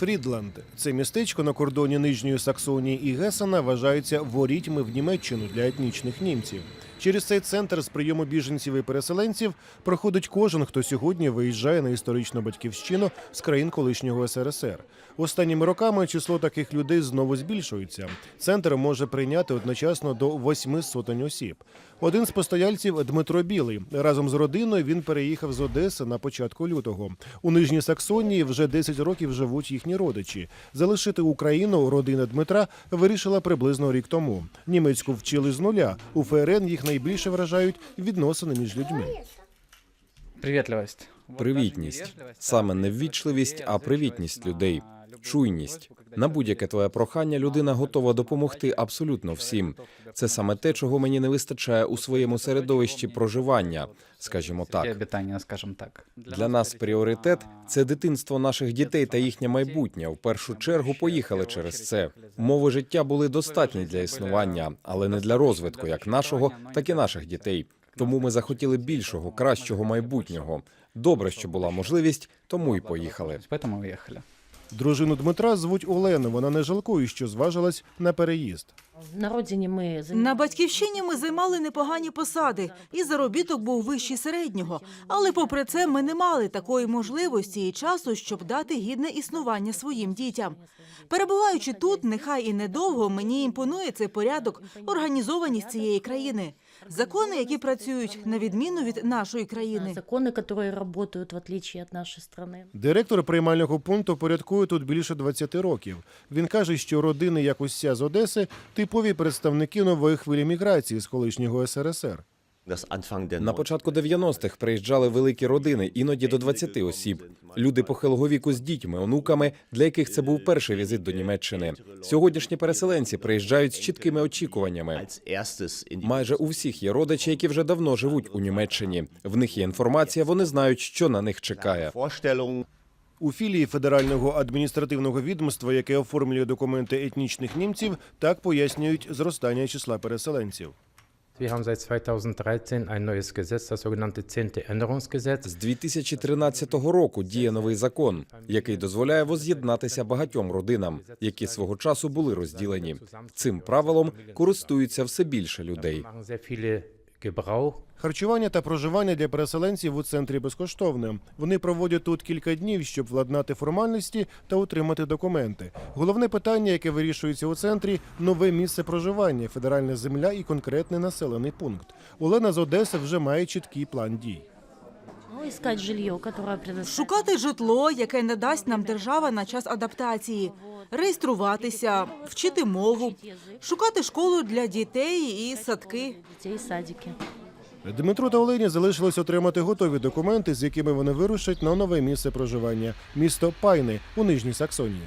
Фрідланд це містечко на кордоні Нижньої Саксонії і Гесена вважається ворітьми в Німеччину для етнічних німців. Через цей центр з прийому біженців і переселенців проходить кожен, хто сьогодні виїжджає на історичну батьківщину з країн колишнього СРСР. Останніми роками число таких людей знову збільшується. Центр може прийняти одночасно до восьми сотень осіб. Один з постояльців Дмитро Білий. Разом з родиною він переїхав з Одеси на початку лютого. У Нижній Саксонії вже 10 років живуть їхні родичі. Залишити Україну родина Дмитра вирішила приблизно рік тому. Німецьку вчили з нуля. У ФРН їх найбільше вражають відносини між людьми. Привітливість. Привітність. Саме не ввічливість, а привітність людей. Чуйність. На будь-яке твоє прохання людина готова допомогти абсолютно всім. Це саме те, чого мені не вистачає у своєму середовищі проживання, скажімо Так. скажімо так. Для нас пріоритет це дитинство наших дітей та їхнє майбутнє. В першу чергу поїхали через це. Умови життя були достатні для існування, але не для розвитку як нашого, так і наших дітей. Тому ми захотіли більшого, кращого майбутнього. Добре, що була можливість, тому і поїхали. Поэтому уехали. Дружину Дмитра звуть Олену. Вона не жалкує, що зважилась на переїзд. На родині ми На батьківщині ми займали непогані посади, і заробіток був вищий середнього. Але попри це ми не мали такої можливості і часу, щоб дати гідне існування своїм дітям. Перебуваючи тут, нехай і недовго, мені імпонує цей порядок, організованість цієї країни. Закони, які працюють на відміну від нашої країни. закони, які працюють в отличие від нашої країни. Директор приймального пункту порядкує тут більше 20 років. Він каже, що родини, як ця з Одеси, типові представники нової хвилі міграції з колишнього СРСР. На початку 90-х приїжджали великі родини, іноді до 20 осіб. Люди похилого віку з дітьми, онуками, для яких це був перший візит до Німеччини. Сьогоднішні переселенці приїжджають з чіткими очікуваннями. Майже у всіх є родичі, які вже давно живуть у Німеччині. В них є інформація, вони знають, що на них чекає. У філії федерального адміністративного відомства, яке оформлює документи етнічних німців, так пояснюють зростання числа переселенців. Wir haben seit 2013 ein neues Gesetz, das sogenannte 10. Änderungsgesetz. З 2013 року діє новий закон, який дозволяє воз'єднатися багатьом родинам, які свого часу були розділені. Цим правилом користуються все більше людей. Gebrauch. Харчування та проживання для переселенців у центрі безкоштовне. Вони проводять тут кілька днів, щоб владнати формальності та отримати документи. Головне питання, яке вирішується у центрі нове місце проживання, федеральна земля і конкретний населений пункт. Олена з Одеси вже має чіткий план дій. Ну. Шукати житло, яке надасть нам держава на час адаптації, реєструватися, вчити мову, шукати школу для дітей і садки. Дмитру та Олені залишилось отримати готові документи, з якими вони вирушать на нове місце проживання місто Пайни у Нижній Саксонії.